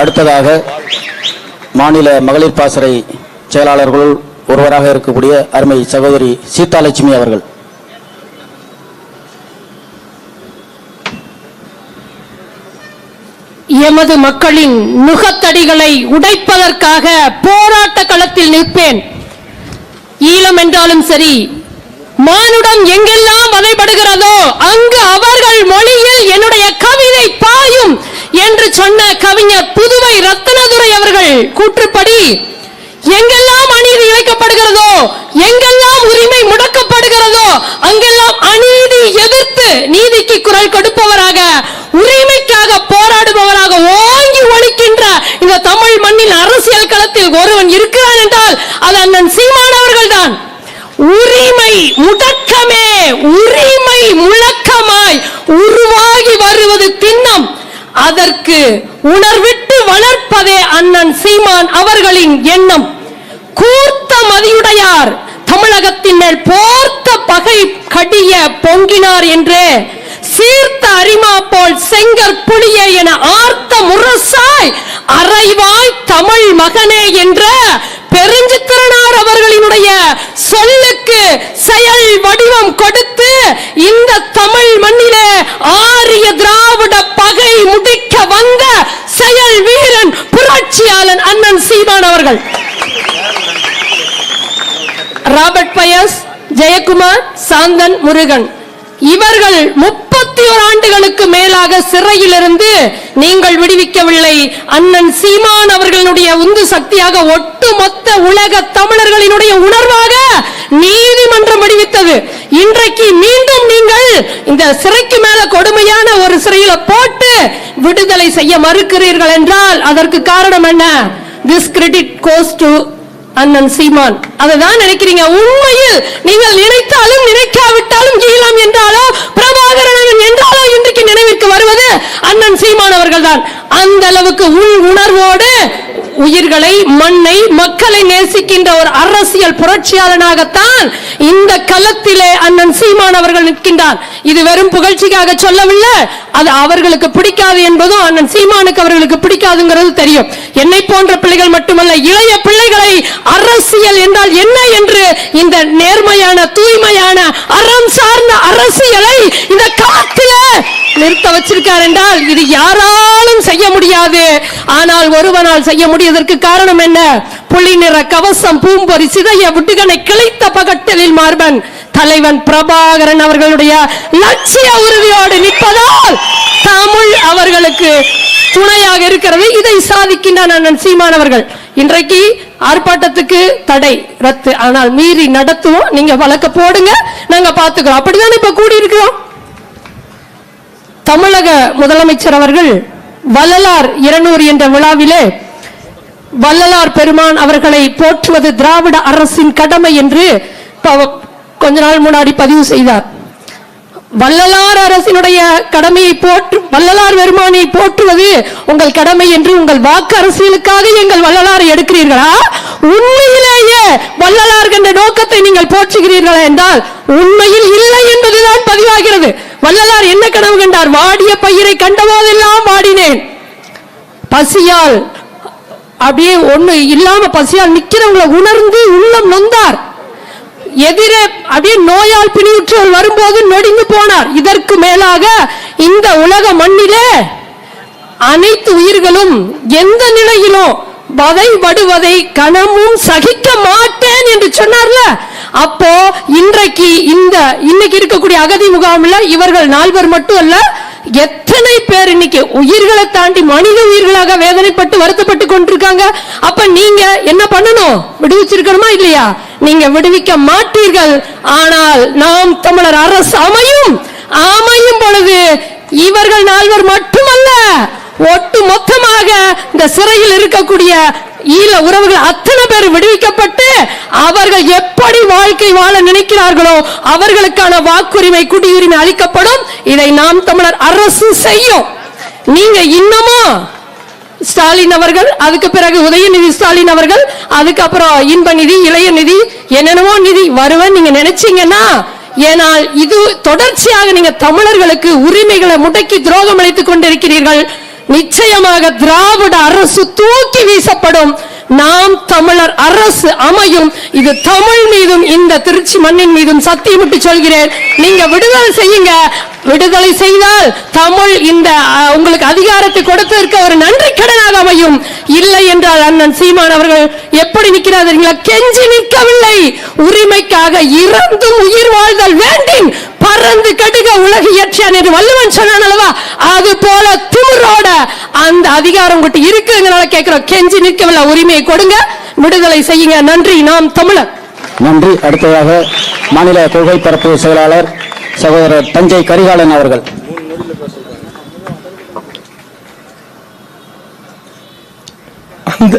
அடுத்ததாக மாநில மகளிர் பாசறை செயலாளர்களுள் ஒருவராக இருக்கக்கூடிய அருமை சகோதரி சீதாலட்சுமி அவர்கள். எமது மக்களின் நுகத்தடிகளை உடைப்பதற்காக போராட்ட களத்தில் நிற்பேன். ஈழம் என்றாலும் சரி மானுடம் எங்கெல்லாம் வதைப்படுகிறதோ அங்கு அவர்கள் மொழியில் என்னுடைய கவிதை பாயும். என்று சொன்ன கவிஞர் புதுவை ரத்னதுரை அவர்கள் கூற்றுப்படி எங்கெல்லாம் அநீதி இழைக்கப்படுகிறதோ எங்கெல்லாம் உரிமை முடக்கப்படுகிறதோ அங்கெல்லாம் அநீதி எதிர்த்து நீதிக்கு குரல் கொடுப்பவராக உரிமைக்காக போராடுபவராக ஓங்கி ஒழிக்கின்ற இந்த தமிழ் மண்ணின் அரசியல் களத்தில் ஒருவன் இருக்கிறான் என்றால் அது அண்ணன் சீமானவர்கள் தான் உரிமை முடக்கமே உரிமை அதற்கு உணர்விட்டு வளர்ப்பதே அண்ணன் சீமான் அவர்களின் எண்ணம். கூர்த்த மதியுடையார் தமிழகத்தின் மேல் போர்த்த பகை கடிய பொங்கினார் என்று சீர்த்த அரிமா போல் செங்கற் புளிய என ஆர்த்த முரசாய் அரைவாய் தமிழ் மகனே என்ற பெருஞ்சித்திரனார் அவர்களினுடைய சொல்லுக்கு செயல் வடிவம் கொடுத்து இந்த தமிழ் மண்ணிலே ஆறி திராவிட பகை முடிக்க வந்த செயல் வீரன் புரட்சியாளன் அண்ணன் சீமான் அவர்கள் ராபர்ட் பயஸ் ஜெயக்குமார் சாந்தன் முருகன். இவர்கள் முப்பத்தி ஒரு ஆண்டுகளுக்கு மேலாக சிறையிலிருந்து நீங்கள் விடுவிக்கவில்லை. அண்ணன் சீமான் அவர்களுடைய உந்து சக்தியாக ஒட்டுமொத்த உலக தமிழர்களினுடைய உணர்வாக நீதிமன்றம் விடுவித்தது. இன்றைக்கு மீண்டும் நீங்கள் இந்த சிறைக்கு மேல கொடுமையான ஒரு சிறையில போட்டு விடுதலை செய்ய மறுக்கிறீர்கள் என்றால் அதற்கு காரணம் என்ன? திஸ் கிரெடிட் கோஸ் டு அண்ணன் சீமான். அதை தான் நினைக்கிறீங்க? உண்மையில் நீங்கள் நினைத்தாலும் நினைக்காவிட்டாலும் ஈழம் என்றாலோ பிரபாகரன் என்றாலோ இன்றைக்கு நினைவிற்கு வருவது அண்ணன் சீமான் அவர்கள்தான். அந்த அளவுக்கு உள் உணர்வோடு உயிர்களை மண்ணை மக்களை நேசிக்கின்ற ஒரு அரசியல் புரட்சியாளனாகத்தான் இந்த களத்திலே அண்ணன் சீமான் அவர்கள் நிற்கின்றார். இது வெறும் புகழ்ச்சிக்காக சொல்லவில்லை. அது அவர்களுக்கு பிடிக்காது என்பதும் அண்ணன் சீமானுக்கு அவர்களுக்கு பிடிக்காதுங்கிறது தெரியும். என்னை போன்ற பிள்ளைகள் மட்டுமல்ல இளைய பிள்ளைகளை அரசியல் என்றால் என்ன என்று இந்த நேர்மையான தூய்மையான அறம் சார்ந்த அரசியலை இந்த களத்திலே நிறுத்த வச்சிருக்கார் என்றால் இது யாராலும் செய்ய முடியாது. ஆனால் ஒருவனால் செய்ய முடியதற்கு காரணம் என்ன? புள்ளி நிற கவசம் பூம்பொறி சிதைய விட்டுகனை கிளைத்த பகட்டலில் மார்பன். தலைவன் பிரபாகரன் அவர்களுடைய லட்சிய உறுதியோடு நிற்பதால் தமிழ் அவர்களுக்கு துணையாக இருக்கிறது. இதை சாதிக்கின்றான் அண்ணன் இன்றைக்கு ஆர்ப்பாட்டத்துக்கு தடை ரத்து. ஆனால் மீறி நடத்துவோம். நீங்க வழக்க போடுங்க. நாங்க பாத்துக்கிறோம் அப்படிதானே இப்ப கூடி இருக்கிறோம் தமிழக முதலமைச்சர் அவர்கள் வள்ளலார் இருநூறு என்ற விழாவிலே வள்ளலார் பெருமான் அவர்களை போற்றுவது திராவிட அரசின் கடமை என்று கொஞ்ச நாள் முன்னாடி பதிவு செய்தார். வள்ளலார் அரசினுடைய கடமையை போற்று வள்ளலார் பெருமானை போற்றுவது உங்கள் கடமை என்று உங்கள் வாக்கு அரசியலுக்காக எங்கள் வள்ளலாரை எடுக்கிறீர்களா? உண்மையிலேயே வள்ளலார் என்ற நோக்கத்தை நீங்கள் போற்றுகிறீர்களா என்றால் உண்மையில் இல்லை என்பதுதான் பதிவாகிறது. வள்ளலார் என்ன கனவு கண்டார்? வாடிய பயிரை கண்டபோதெல்லாம் வாடினேன். பசியால் அப்படியே ஒண்ணு இல்லாம பசியால் நிக்கிறவங்களை உணர்ந்து உள்ளம் நொந்தார். எதிரே அப்படியே நோயால் பிணியுற்றவர் வரும்போது நொடிந்து போனார். இதற்கு மேலாக இந்த உலக மண்ணிலே அனைத்து உயிர்களும் எந்த நிலையிலும் வதைபடுவதை கணமும் சகிக்க மாட்டேன் என்று சொன்னார்ல? அப்போ இன்றைக்கு இந்த இன்னைக்கு இருக்கக்கூடிய அகதி முகாமில் இவர்கள் நால்வர் மட்டும் அல்ல எத்தனை பேர் இன்னைக்கு உயிர்களை தாண்டி மனித உயிர்களாக வேதனைப்பட்டு வருத்தப்பட்டு கொண்டிருக்காங்க. அப்ப நீங்க என்ன பண்ணணும்? விடுவிச்சிருக்கணுமா இல்லையா? நீங்க விடுவிக்க மாட்டீர்கள். ஆனால் நாம் தமிழர் அரசு அமையும். அமையும் பொழுது இவர்கள் நால்வர் மட்டுமல்ல ஒட்டு மொத்தமாக இந்த சிறையில் இருக்கக்கூடிய ஈழ உறவுகள் அத்தனை பேர் விடுவிக்கப்பட்டு அவர்கள் எப்படி வாழ்க்கை வாழ நினைக்கிறார்களோ அவர்களுக்கான வாக்குரிமை குடியுரிமை அளிக்கப்படும். இதை நாம் தமிழர் அரசு செய்யும். நீங்க இன்னமும் ஸ்டாலின் அவர்கள் அதுக்கு பிறகு உதயநிதி ஸ்டாலின் அவர்கள் அதுக்கப்புறம் இன்ப நிதி இளைய நிதி என்னென்னமோ நிதி வருவேன் நீங்க நினைச்சீங்கன்னா ஏனால் இது தொடர்ச்சியாக நீங்க தமிழர்களுக்கு உரிமைகளை முடக்கி துரோகம் அளித்துக் கொண்டிருக்கிறீர்கள். நிச்சயமாக திராவிட அரசு தூக்கி வீசப்படும். நாம் தமிழர் அரசு அமையும். இது தமிழ் மீதும் இந்த திருச்சி மண்ணின் மீதும் சத்தியமிட்டு சொல்கிறேன். நீங்க விடுதலை செய்யுங்க. விடுதலை செய்தால் தமிழ் இந்த உங்களுக்கு அதிகாரத்தை கொடுத்ததற்கு ஒரு நன்றி கடனாக அமையும். இல்லை என்றால் அண்ணன் சீமான் அவர்கள் எப்படி நிற்கிறார் கெஞ்சி நிற்கவில்லை. உரிமைக்காக இறந்தும் உயிர் வாழ்தல் வேண்டின் பறந்து கடுக உலக இயற்றியான் என்று வள்ளுவன் சொன்னான் அல்லவா? அது போல திமிரோட அந்த அதிகாரம் உங்ககிட்ட இருக்குங்கிறனால கேட்கிறோம். கெஞ்சி நிற்கவில்லை. உரிமையை கொடுங்க. விடுதலை செய்யுங்க. நன்றி. நாம் தமிழர். நன்றி. அடுத்ததாக மாநில கொள்கை பரப்பு செயலாளர் சகோதரர் தஞ்சை கரிகாலன் அவர்கள். அந்த